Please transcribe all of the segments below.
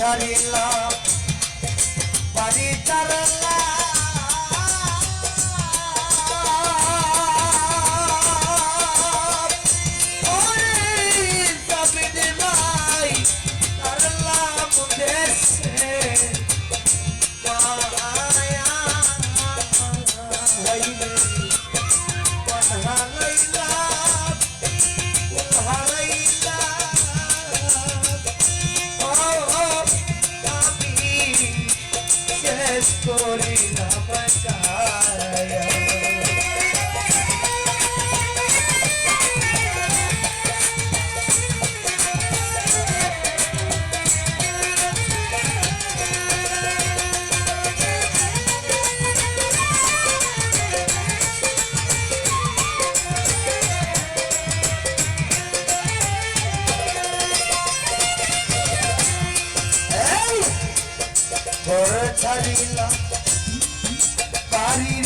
தரில்லா பதி தரல்லா por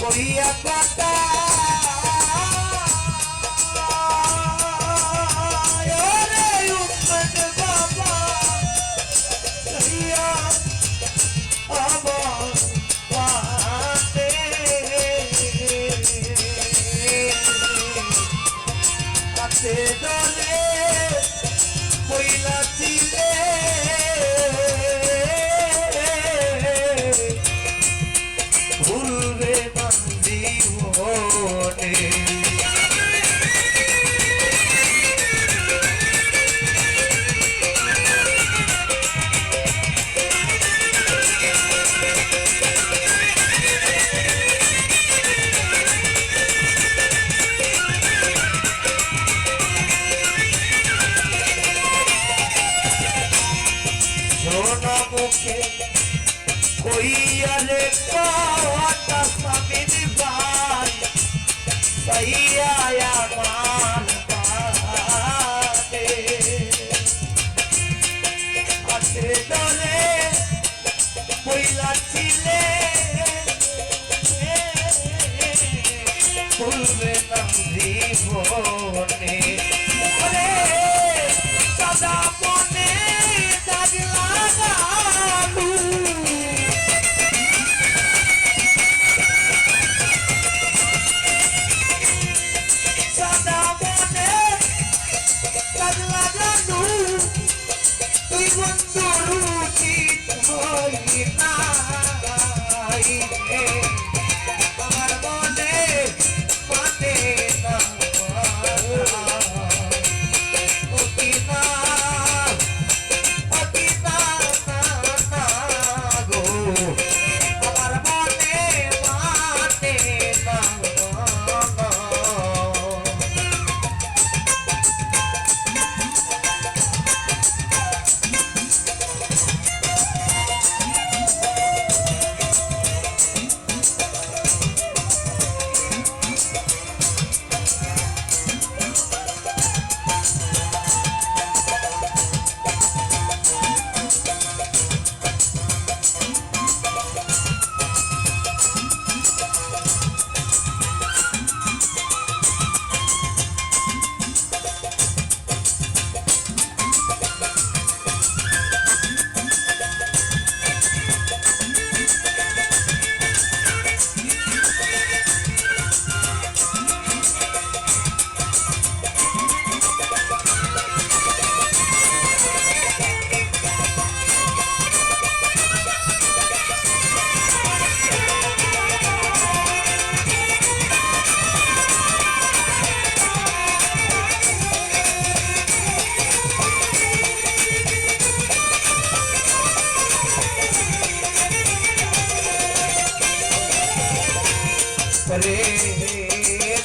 করিয়া কাটা মুখে কইয়ালে কথা স্বামীর ভাই পাইয়া আমার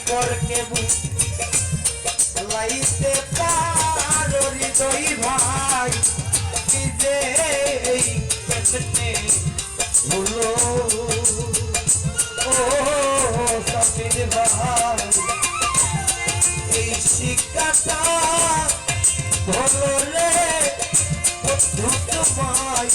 পরকে বুক লাইতে পারো হৃদয় ভাই নিজে কেমনে ভুলো ও ভাই, এই শিক্ষাটা হলো রে বন্ধু তোমায়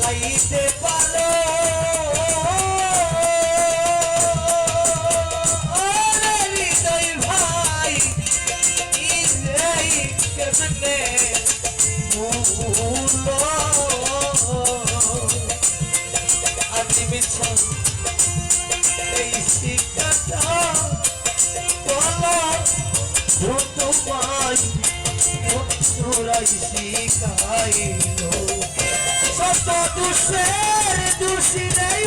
লাইতে পারো ভাই কেমনে আমি মিছন এই শিক্ষাটা বলো তোমায় বন্ধুরাই শিখাইলো শত দুষের দোষী নেই